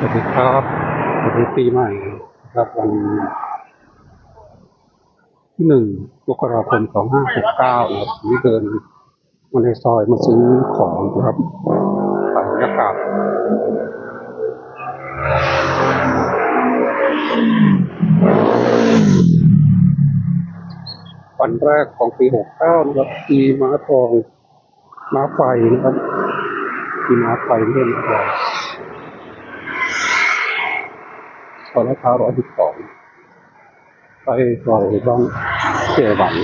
สวัสดีครับสวัสดีปีใหม่ครับวันที่หนึ่งมกราคมสองห้าหกเก้าครับนี่เดินมาในซอยมาซื้อของนะครับขายากากวันแรกของปีหกเก้านะครับปีม้าทองม้าไฟนะครับปีม้าไฟเล่นทอง ซ อยลาดพร้าวร้อยสิบสองไปซอยบ้างเสียหวัน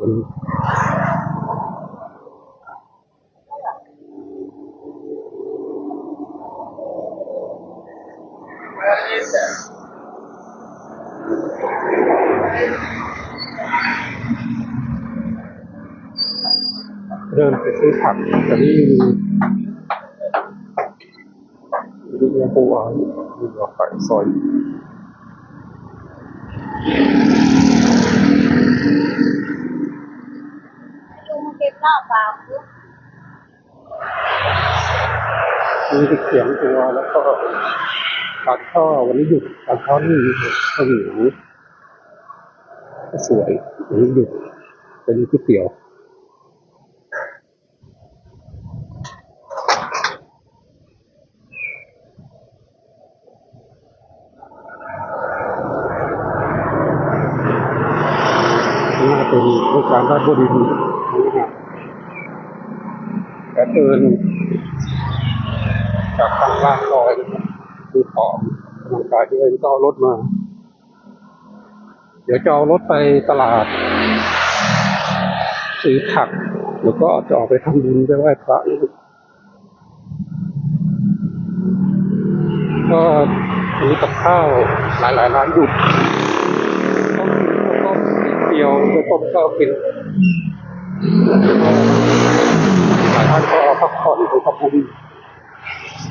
อืม เดินไปซื้อผักแต่นี่มีมีเนื้อปูอะมีเราขายซอยลุงมาเก็บรอบเปล่าลูกมีเสียงตัวแล้วก็ปากท่อวันนี้หยุดปากท่อนี่ข้าวเหนียวสวยวันนี้หยุดเป็นก๋วยเตี๋ยว น่าเป็นโครงการราชบุรีนะครับแต่เดินจากทางล่างซอยนะครับคือผอมกำลังกายที่เองก็เอารถมา เดี๋ยวจะเอารถไปตลาด ซื้อผัก แล้วก็จะออกไปทำบุญไปไหว้พระนะครับก็มีกับข้าวหลายๆร้านหยุด เดียวก็ต้มก็กินหลายท่านก็พักผ่อนไปทำบุญ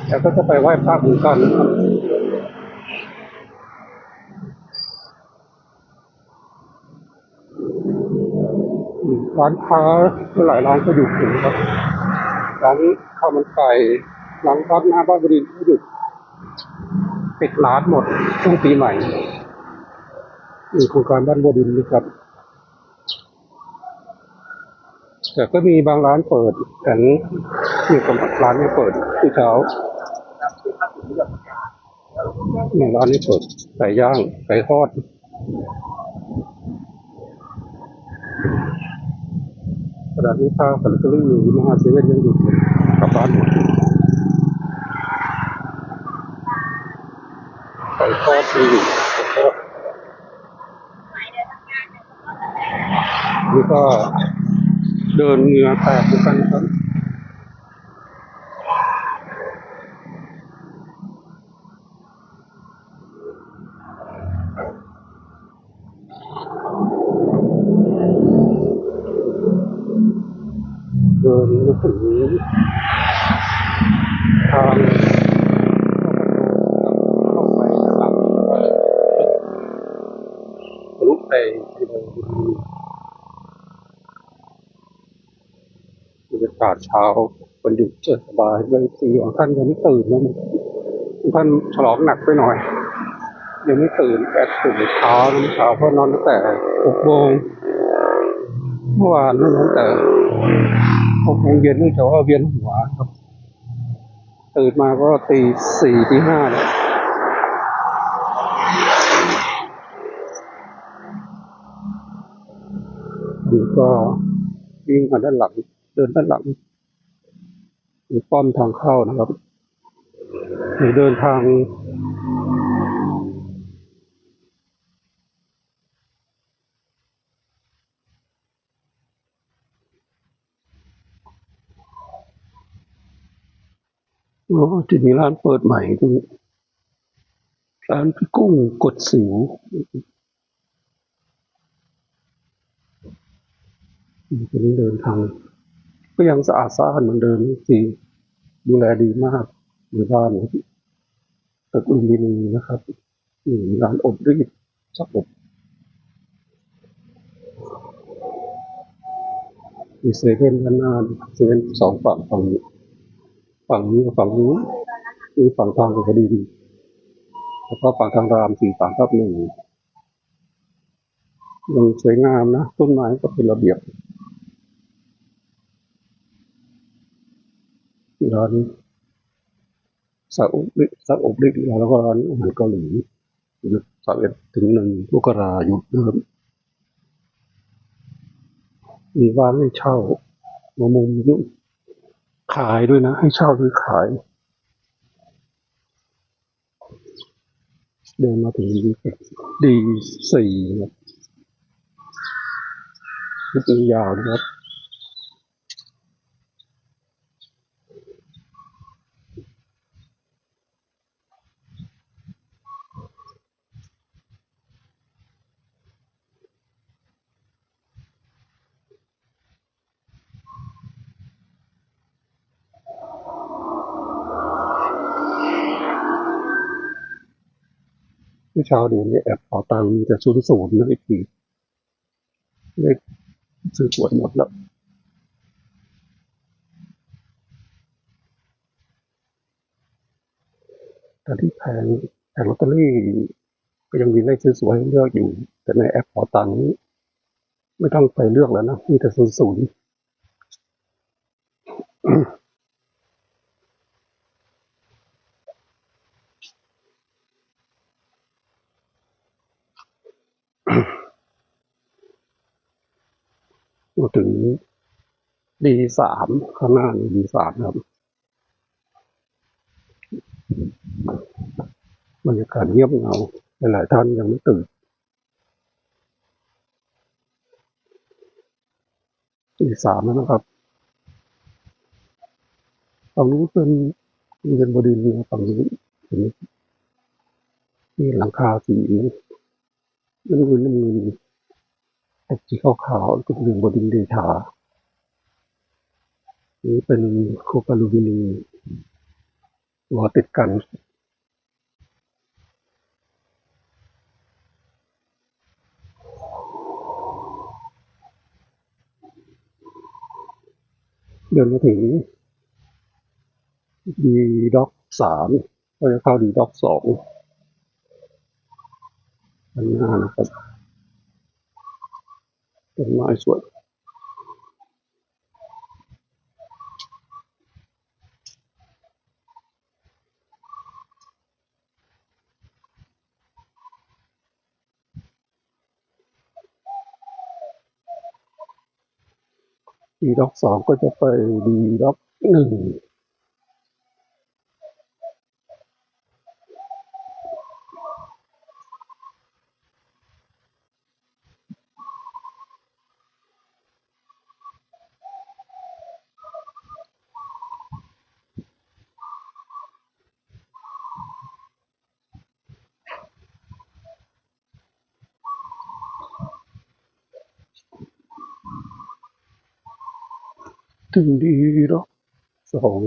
แล้วก็จะไปไหว้พระเหมือนกันนะครับร้านค้าหลายร้านก็หยุดอยู่นะครับร้านข้าวมันไก่ร้านร้านหน้าบ้านบรินทก็หยุดปิดร้านหมดช่วงปีใหม่มีโครงการบ้านบัวดินนะครับ แต่ก็มีบางร้านเปิดแต่มีคนร้านไม่เปิดที่เช้าเนี่ยร้านนี้เปิดไก่ย่างไก่ทอดกระดาษนี้ข้าวสันกรี่อยู่มหาเซเว่นยังหยุดเลยกลับบ้านหมดไก่ทอดมีอยู่ไก่ทอดนี่ก็ เดินเหงื่อแตกเหมือนกันครับเดินมาถึงทาง บรรยากาศเช้าวันหยุดเจอสบายเลยสีของท่านยังไม่ตื่นนะท่านฉลองหนักไปหน่อย ยังไม่ตื่นแต่ตื่นเช้าเช้าเพราะนอนตั้งแต่หกโมงเมื่อวานนอนตั้งแต่หกโมงเย็นเนื่องจากว่าเวียนหัวครับตื่นมาก็ตีสี่ตีห้าเนี่ยก็วิ่งมาด้านหลัง เดินด้านหลังมีป้อมทางเข้านะครับหรือเดินทาง โอ้จะมีร้านเปิดใหม่ตรงนี้ร้านพี่กุ้งกดสิวอืมตอนนี้เดินทาง ก็ยังสะอาดสะอาดเหมือนเดิมสิดูแลดีมากหมู่บ้านตึกลุมพินีนะครับอืมร้านอบรีดสงบมีเซเว่นด้านหน้าเซเว่นสองฝั่งฝั่งนี้ฝั่งนี้กับฝั่งนู้นมีฝั่งทางคดีดีแล้วก็ฝั่งทางรามสี่สามทับหนึ่งยังสวยงามนะ ต้นไม้ก็เป็นระเบียบ ร้านซาอุดิซาอุดิแล้วก็ร้านอาหารเกาหลีหยุดสามเอ็ดถึงหนึ่งมกราหยุดเดิมมีบ้านให้เช่ามามุมยุ่งขายด้วยนะ ให้เช่าหรือขาย เดินมาถึงดีสี่ครับชุดนี้ยาวนะครับ มื่อเช้าดูเนี่ยแอบขอตังมีแต่ศูนย์ศูนย์นะไอ้ปีเลขซื้อหวยหมดแล้วแต่ที่แผงแผงลอตเตอรี่ก็ยังมีเลขสวยๆให้เลือกอยู่ แต่ในแอปขอตังนี้ไม่ต้องไปเลือกแล้วนะมีแต่ศูนย์ศูนย์ มาถึงดีสามข้างหน้าดีสามครับบรรยากาศเงียบเงาหลายๆท่านยังไม่ตื่นดีสามแล้วนะครับฝั่งนู้นเป็นเรียนบดินทร์นะฝั่งนี้เห็นไหมมีหลังคาสีน้ำเงินน้ำเงิน แต่สีขาวๆก็เป็นโรงเรียนบดินเดชา นี่เป็นโคปาลูบินีหัวติดกันเดินมาถึงดีด็อกสามก็จะเข้าดีด็อกสองด้านหน้นะครับ ต้นไม้สวยดีด็อกสองก็จะไปดีด็อกหนึ่ง ถึงดีด็อกสอง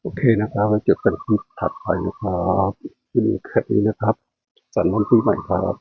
โอเคนะครับไว้เจอกันคลิปถัดไปนะครับวิดีโอแค่นี้นะครับ สันวันปีใหม่ครับ